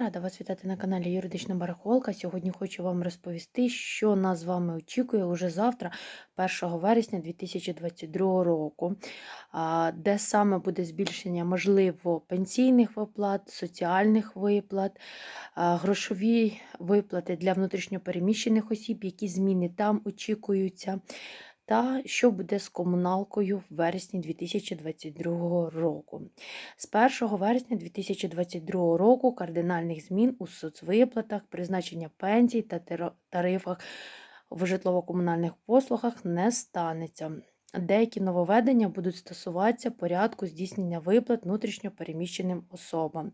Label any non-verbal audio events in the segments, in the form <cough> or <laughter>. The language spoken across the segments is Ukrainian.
Рада вас вітати на каналі Юридична Барахолка. Сьогодні хочу вам розповісти, що нас з вами очікує уже завтра, 1 вересня 2022 року, де саме буде збільшення можливо пенсійних виплат, соціальних виплат, грошові виплати для внутрішньопереміщених осіб, які зміни там очікуються. Та що буде з комуналкою в вересні 2022 року. З 1 вересня 2022 року кардинальних змін у соцвиплатах, призначення пенсій та тарифах в житлово-комунальних послугах не станеться. Деякі нововведення будуть стосуватися порядку здійснення виплат внутрішньопереміщеним особам.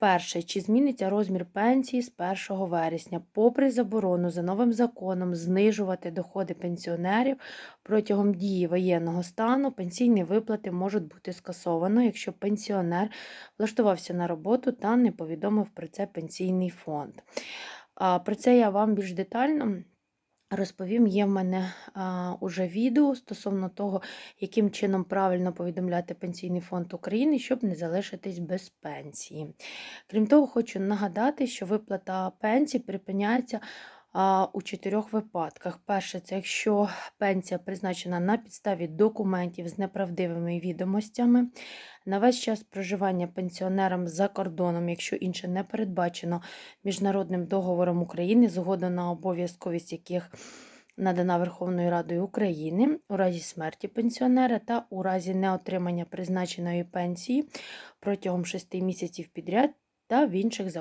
Перше, чи зміниться розмір пенсії з 1 вересня, попри заборону за новим законом знижувати доходи пенсіонерів протягом дії воєнного стану, пенсійні виплати можуть бути скасовано, якщо пенсіонер влаштувався на роботу та не повідомив про це пенсійний фонд. Про це я вам більш детально розповім. Є в мене а, уже відео стосовно того, яким чином правильно повідомляти Пенсійний фонд України, щоб не залишитись без пенсії. Крім того, хочу нагадати, що виплата пенсії припиняється у чотирьох випадках. Перше, це якщо пенсія призначена на підставі документів з неправдивими відомостями, на весь час проживання пенсіонерам за кордоном, якщо інше не передбачено міжнародним договором України, згода на обов'язковість яких надана Верховною Радою України у разі смерті пенсіонера та у разі неотримання призначеної пенсії протягом 6 місяців підряд та в інших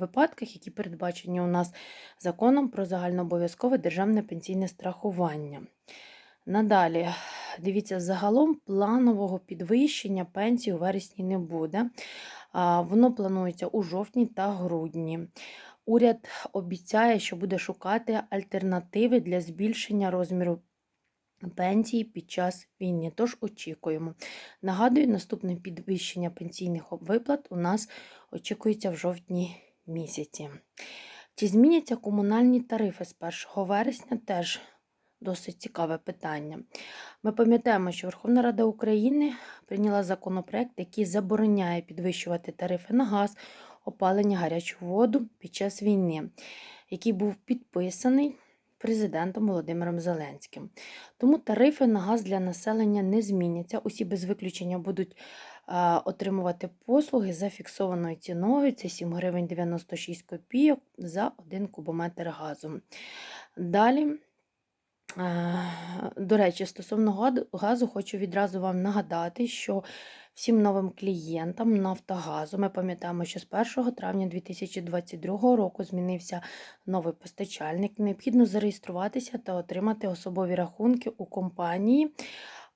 випадках, які передбачені у нас законом про загальнообов'язкове державне пенсійне страхування. Надалі, дивіться, загалом планового підвищення пенсії у вересні не буде. Воно планується у жовтні та грудні. Уряд обіцяє, що буде шукати альтернативи для збільшення розміру пенсії під час війни. Тож очікуємо. Нагадую, наступне підвищення пенсійних виплат у нас очікується в жовтні місяці. Чи зміняться комунальні тарифи з 1 вересня? Теж досить цікаве питання. Ми пам'ятаємо, що Верховна Рада України прийняла законопроект, який забороняє підвищувати тарифи на газ, опалення, гарячу воду під час війни, який був підписаний президентом Володимиром Зеленським. Тому тарифи на газ для населення не зміняться. Усі без виключення будуть а, отримувати послуги за фіксованою ціною. Це 7 гривень 96 копійок за 1 кубометр газу. Далі. Е, До речі, стосовно газу, хочу відразу вам нагадати, що всім новим клієнтам Нафтогазу ми пам'ятаємо, що з 1 травня 2022 року змінився новий постачальник. Необхідно зареєструватися та отримати особові рахунки у компанії.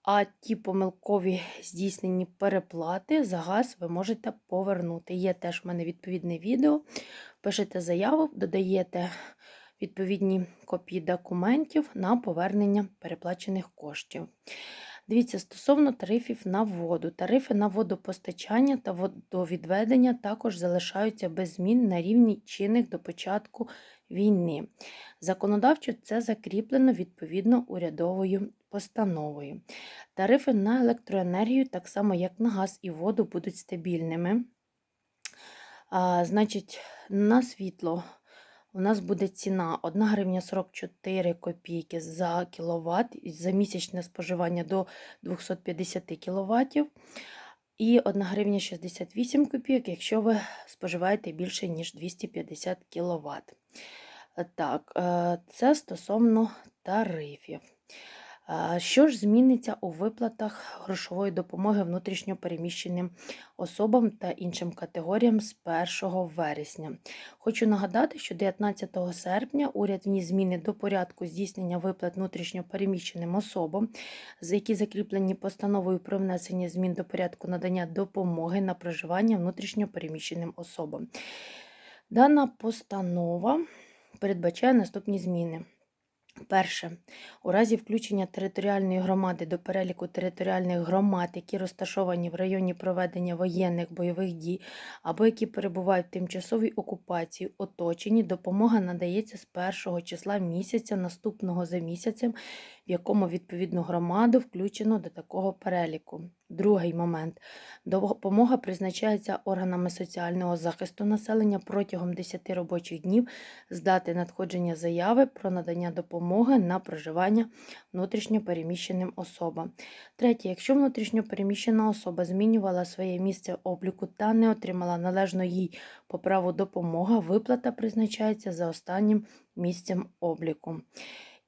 А ті помилкові здійснені переплати за газ ви можете повернути. Є теж в мене відповідне відео. Пишете заяву, додаєте відповідні копії документів на повернення переплачених коштів. Дивіться, стосовно тарифів на воду. Тарифи на водопостачання та водовідведення також залишаються без змін на рівні чинних до початку війни. Законодавчо це закріплено відповідно урядовою постановою. Тарифи на електроенергію, так само як на газ і воду, будуть стабільними. А, значить, на світло у нас буде ціна 1 гривня 44 копійки за кіловат за місячне споживання до 250 кВт. І 1 гривня 68 копійок, якщо ви споживаєте більше, ніж 250 кВт. Так, е, це стосовно тарифів. Що ж зміниться у виплатах грошової допомоги внутрішньопереміщеним особам та іншим категоріям з 1 вересня? Хочу нагадати, що 19 серпня уряд вніс зміни до порядку здійснення виплат внутрішньопереміщеним особам, за які закріплені постановою про внесення змін до порядку надання допомоги на проживання внутрішньопереміщеним особам. Дана постанова передбачає наступні зміни. Перше, у разі включення територіальної громади до переліку територіальних громад, які розташовані в районі проведення воєнних бойових дій або які перебувають в тимчасовій окупації, оточенні, допомога надається з першого числа місяця наступного за місяцем, в якому відповідну громаду включено до такого переліку. Другий момент. Допомога призначається органами соціального захисту населення протягом 10 робочих днів з дати надходження заяви про надання допомоги на проживання внутрішньопереміщеним особам. Третє. Якщо внутрішньопереміщена особа змінювала своє місце обліку та не отримала належно їй по праву допомога, виплата призначається за останнім місцем обліку.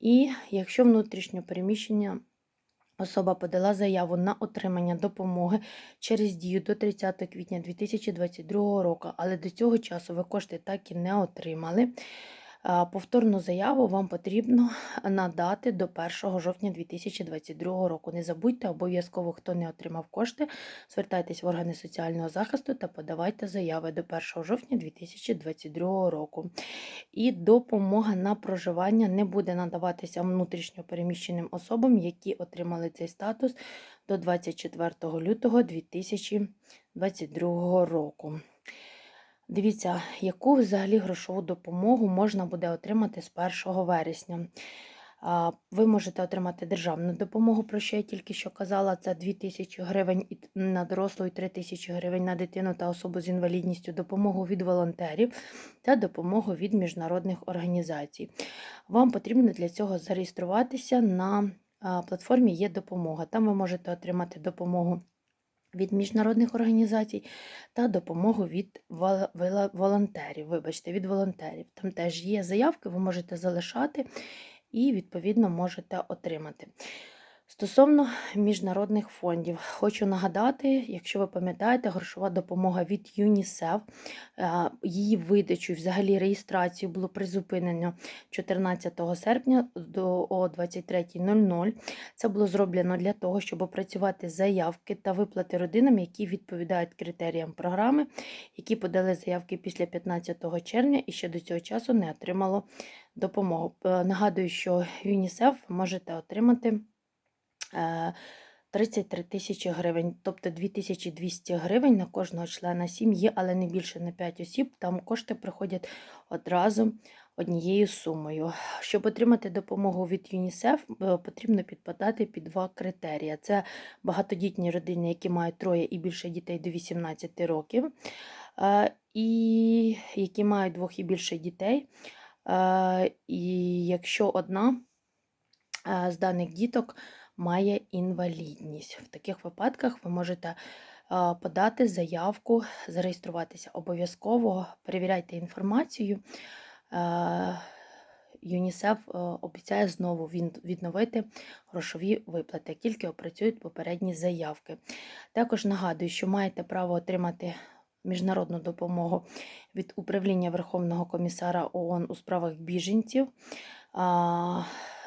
І якщо внутрішньо переміщення особа подала заяву на отримання допомоги через дію до 30 квітня 2022 року, але до цього часу ви кошти так і не отримали. А, Повторну заяву вам потрібно <laughs> надати до 1 жовтня 2022 року. Не забудьте, обов'язково, хто не отримав кошти, звертайтесь в органи соціального захисту та подавайте заяви до 1 жовтня 2022 року. І допомога на проживання не буде надаватися внутрішньо переміщеним особам, які отримали цей статус до 24 лютого 2022 року. Дивіться, яку взагалі грошову допомогу можна буде отримати з 1 вересня. Ви можете отримати державну допомогу, про що я тільки що казала, це 2 тисячі гривень на дорослу і 3 тисячі гривень на дитину та особу з інвалідністю, допомогу від волонтерів та допомогу від міжнародних організацій. Вам потрібно для цього зареєструватися на платформі Є допомога. Там ви можете отримати допомогу від міжнародних організацій та допомогу від вол- волонтерів. Вибачте, від волонтерів. Там теж є заявки, ви можете залишати і, відповідно, можете отримати. Стосовно міжнародних фондів, хочу нагадати, якщо ви пам'ятаєте, грошова допомога від ЮНІСЕФ, е, її видачу, і взагалі реєстрацію було призупинено 14 серпня до о 23.00. Це було зроблено для того, щоб опрацювати заявки та виплати родинам, які відповідають критеріям програми, які подали заявки після 15 червня і ще до цього часу не отримало допомогу. Е, Нагадую, що ЮНІСЕФ можете отримати. Е, 33 тисячі гривень, тобто 2200 гривень на кожного члена сім'ї, але не більше на 5 осіб. Там кошти приходять одразу однією сумою. Щоб отримати допомогу від ЮНІСЕФ, е, потрібно підпадати під два критерії: це багатодітні родини, які мають троє і більше дітей до 18 років, е, і які мають двох і більше дітей. Е, І якщо одна е, з даних діток має інвалідність. В таких випадках ви можете подати заявку, зареєструватися обов'язково, перевіряйте інформацію. ЮНІСЕФ е, обіцяє знову відновити грошові виплати, тільки опрацюють попередні заявки. Також нагадую, що маєте право отримати міжнародну допомогу від управління Верховного комісара ООН у справах біженців.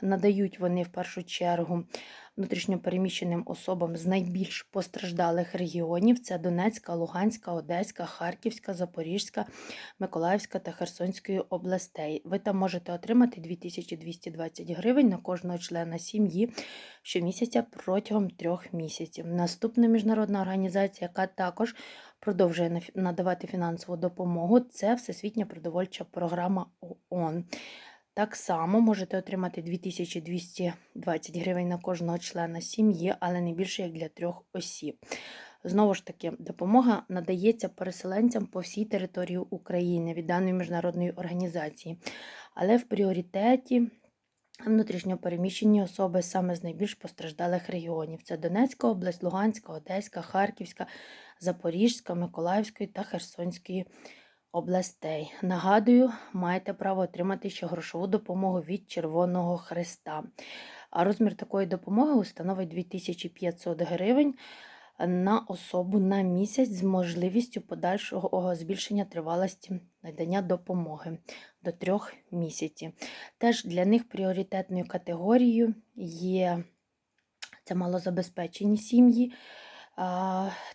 Надають вони в першу чергу внутрішньопереміщеним особам з найбільш постраждалих регіонів: це Донецька, Луганська, Одеська, Харківська, Запорізька, Миколаївська та Херсонської областей. Ви там можете отримати 2220 гривень на кожного члена сім'ї щомісяця протягом трьох місяців. Наступна міжнародна організація, яка також продовжує надавати фінансову допомогу, це Всесвітня продовольча програма ООН. Так само можете отримати 2220 гривень на кожного члена сім'ї, але не більше як для трьох осіб. Знову ж таки, допомога надається переселенцям по всій території України від даної міжнародної організації, але в пріоритеті внутрішньо переміщені особи саме з найбільш постраждалих регіонів: це Донецька область, Луганська, Одеська, Харківська, Запорізька, Миколаївської та Херсонської областей. Нагадую, маєте право отримати ще грошову допомогу від Червоного Христа. А розмір такої допомоги становить 2500 гривень на особу на місяць з можливістю подальшого збільшення тривалості надання допомоги до трьох місяців. Теж для них пріоритетною категорією є це малозабезпечені сім'ї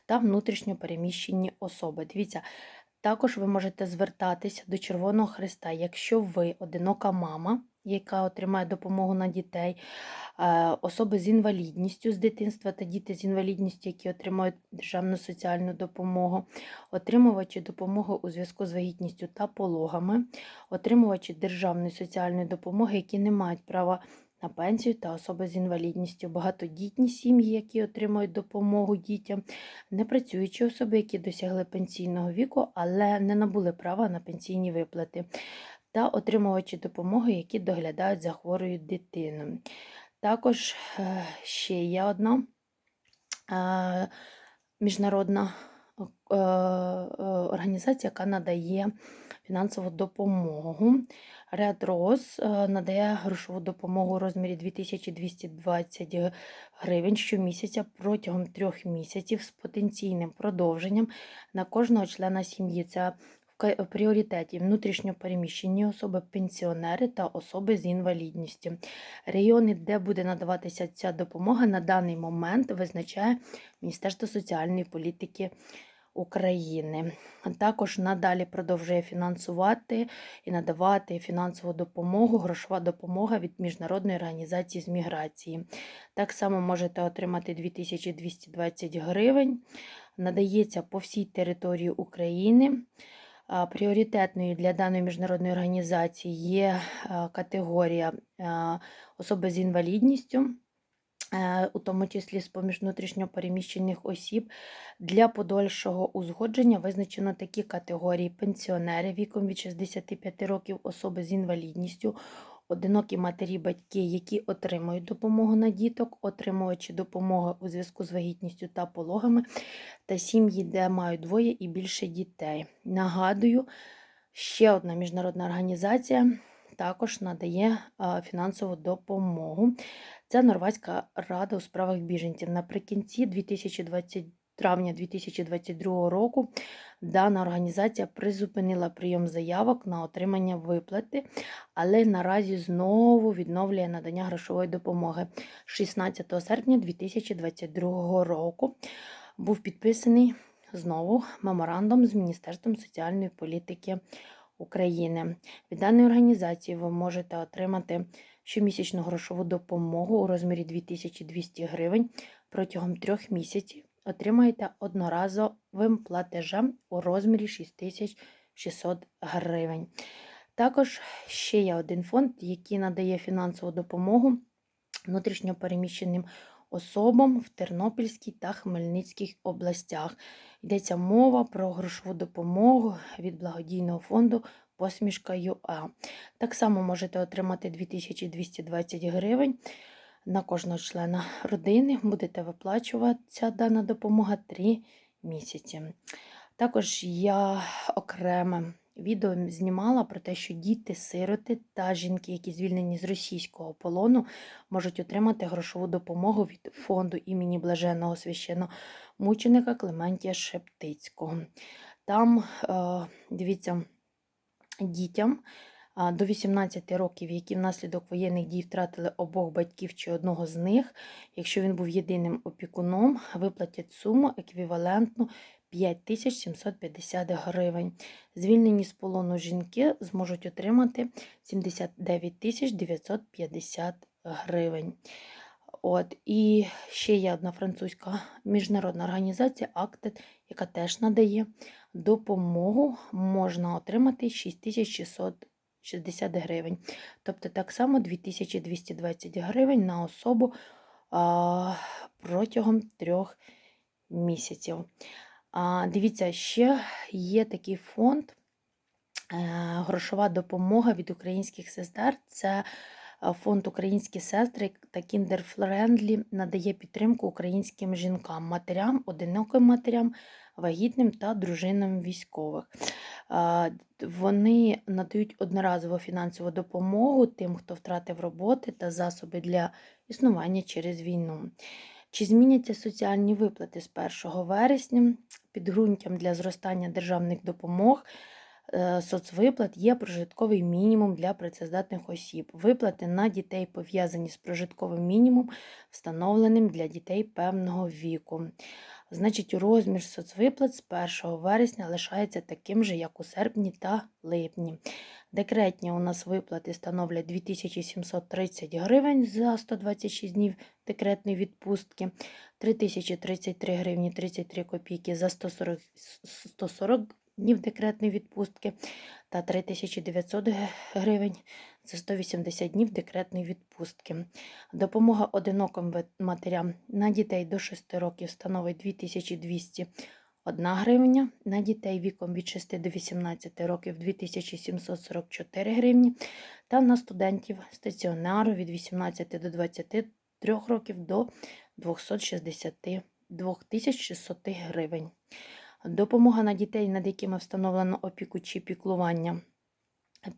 та внутрішньо переміщені особи. Дивіться, також ви можете звертатися до Червоного Христа, якщо ви одинока мама, яка отримає допомогу на дітей, е, особи з інвалідністю з дитинства та діти з інвалідністю, які отримують державну соціальну допомогу, отримувачі допомоги у зв'язку з вагітністю та пологами, отримувачі державної соціальної допомоги, які не мають права на пенсію та особи з інвалідністю, багатодітні сім'ї, які отримують допомогу дітям, непрацюючі особи, які досягли пенсійного віку, але не набули права на пенсійні виплати, та отримувачі допомоги, які доглядають за хворою дитиною. Також е, ще є одна е, міжнародна е, організація, яка надає фінансову допомогу. Red Rose е, надає грошову допомогу у розмірі 2220 гривень щомісяця протягом трьох місяців з потенційним продовженням на кожного члена сім'ї. Це в пріоритеті внутрішньо переміщені особи, пенсіонери та особи з інвалідністю. Регіони, де буде надаватися ця допомога, на даний момент визначає Міністерство соціальної політики України. Також надалі продовжує фінансувати і надавати фінансову допомогу, грошова допомога від Міжнародної організації з міграції. Так само можете отримати 2220 гривень. Надається по всій території України. Пріоритетною для даної міжнародної організації є категорія особи з інвалідністю, у тому числі з поміж внутрішньопереміщених осіб. Для подальшого узгодження визначено такі категорії: пенсіонери віком від 65 років, особи з інвалідністю, одинокі матері, батьки, які отримують допомогу на діток, отримувачі допомоги у зв'язку з вагітністю та пологами, та сім'ї, де мають двоє і більше дітей. Нагадую, ще одна міжнародна організація також надає фінансову допомогу. Це Норвезька рада у справах біженців. Наприкінці 2020 травня 2022 року дана організація призупинила прийом заявок на отримання виплати, але наразі знову відновлює надання грошової допомоги. 16 серпня 2022 року був підписаний знову меморандум з Міністерством соціальної політики України. Від даної організації ви можете отримати щомісячну грошову допомогу у розмірі 2200 гривень протягом трьох місяців. Отримаєте одноразовим платежем у розмірі 6600 гривень. Також ще є один фонд, який надає фінансову допомогу внутрішньопереміщеним особам в Тернопільській та Хмельницькій областях. Йдеться мова про грошову допомогу від благодійного фонду Посмішка ЮА. Так само можете отримати 2220 гривень на кожного члена родини. Будете виплачуватися дана допомога 3 місяці. Також я окреме відео знімала про те, що діти, сироти та жінки, які звільнені з російського полону, можуть отримати грошову допомогу від фонду імені Блаженного священномученика Клементія Шептицького. Там, е, дивіться, дітям до 18 років, які внаслідок воєнних дій втратили обох батьків чи одного з них, якщо він був єдиним опікуном, виплатять суму еквівалентну 5750 гривень. Звільнені з полону жінки зможуть отримати 79 950 гривень. От, і ще є одна французька міжнародна організація Актед, яка теж надає допомогу. Можна отримати 6660 гривень. Тобто так само 2220 гривень на особу а, протягом трьох місяців. А, дивіться, ще є такий фонд е, грошова допомога від українських сестер. Це фонд Українські сестри та Friendly надає підтримку українським жінкам, матерям, одиноким матерям, вагітним та дружинам військових. Вони надають одноразову фінансову допомогу тим, хто втратив роботи та засоби для існування через війну. Чи зміняться соціальні виплати з 1 вересня? Підґрунтям для зростання державних допомог соцвиплат є прожитковий мінімум для працездатних осіб. Виплати на дітей пов'язані з прожитковим мінімумом, встановленим для дітей певного віку. Значить, розмір соцвиплат з 1 вересня лишається таким же, як у серпні та липні. Декретні у нас виплати становлять 2730 гривень за 126 днів декретної відпустки, 3033 гривні 33 копійки за 140, 140 днів декретної відпустки та 3900 гривень це 180 днів декретної відпустки. Допомога одиноким матерям на дітей до 6 років становить 2201 гривня, на дітей віком від 6 до 18 років 2744 гривні, та на студентів стаціонару від 18 до 23 років до 260 2600 гривень. Допомога на дітей, над якими встановлено опіку чи піклування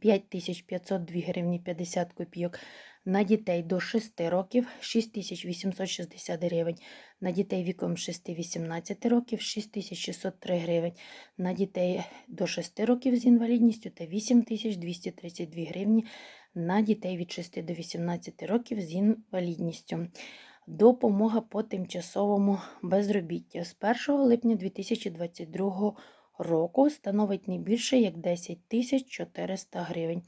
5502 гривні 50 копійок. На дітей до 6 років 6860 гривень. На дітей віком 6-18 років 6603 гривень. На дітей до 6 років з інвалідністю та 8232 гривні. На дітей від 6 до 18 років з інвалідністю. Допомога по тимчасовому безробіттю з 1 липня 2022 року становить не більше як 10 тисяч 400 гривень.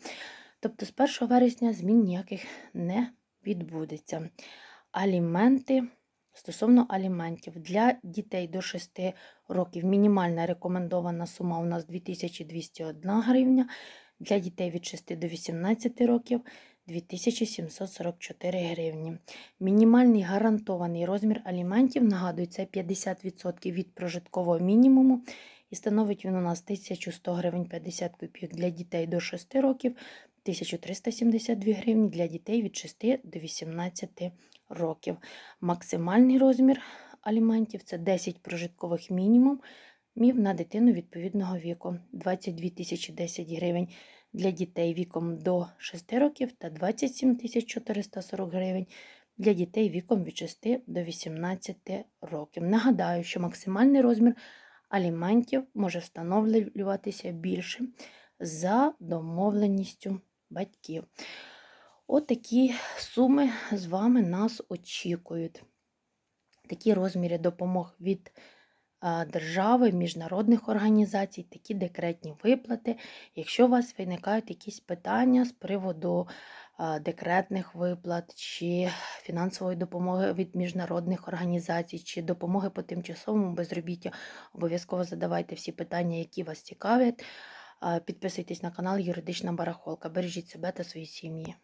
Тобто з 1 вересня змін ніяких не відбудеться. Аліменти стосовно аліментів для дітей до 6 років мінімальна рекомендована сума у нас 2201 гривня, для дітей від 6 до 18 років 2744 гривні. Мінімальний гарантований розмір аліментів, нагадую, це 50% від прожиткового мінімуму. І становить він у нас 1100 гривень 50 копійок для дітей до 6 років, 1372 гривні для дітей від 6 до 18 років. Максимальний розмір аліментів це 10 прожиткових мінімумів на дитину відповідного віку, 22 тисячі 10 гривень для дітей віком до 6 років та 27 440 гривень для дітей віком від 6 до 18 років. Нагадаю, що максимальний розмір аліментів може встановлюватися більше за домовленістю батьків. Отакі суми з вами нас очікують. Такі розміри допомог від держави, міжнародних організацій, такі декретні виплати. Якщо у вас виникають якісь питання з приводу декретних виплат чи фінансової допомоги від міжнародних організацій, чи допомоги по тимчасовому безробіттю, обов'язково задавайте всі питання, які вас цікавлять. Підписуйтесь на канал Юридична Барахолка. Бережіть себе та свої сім'ї.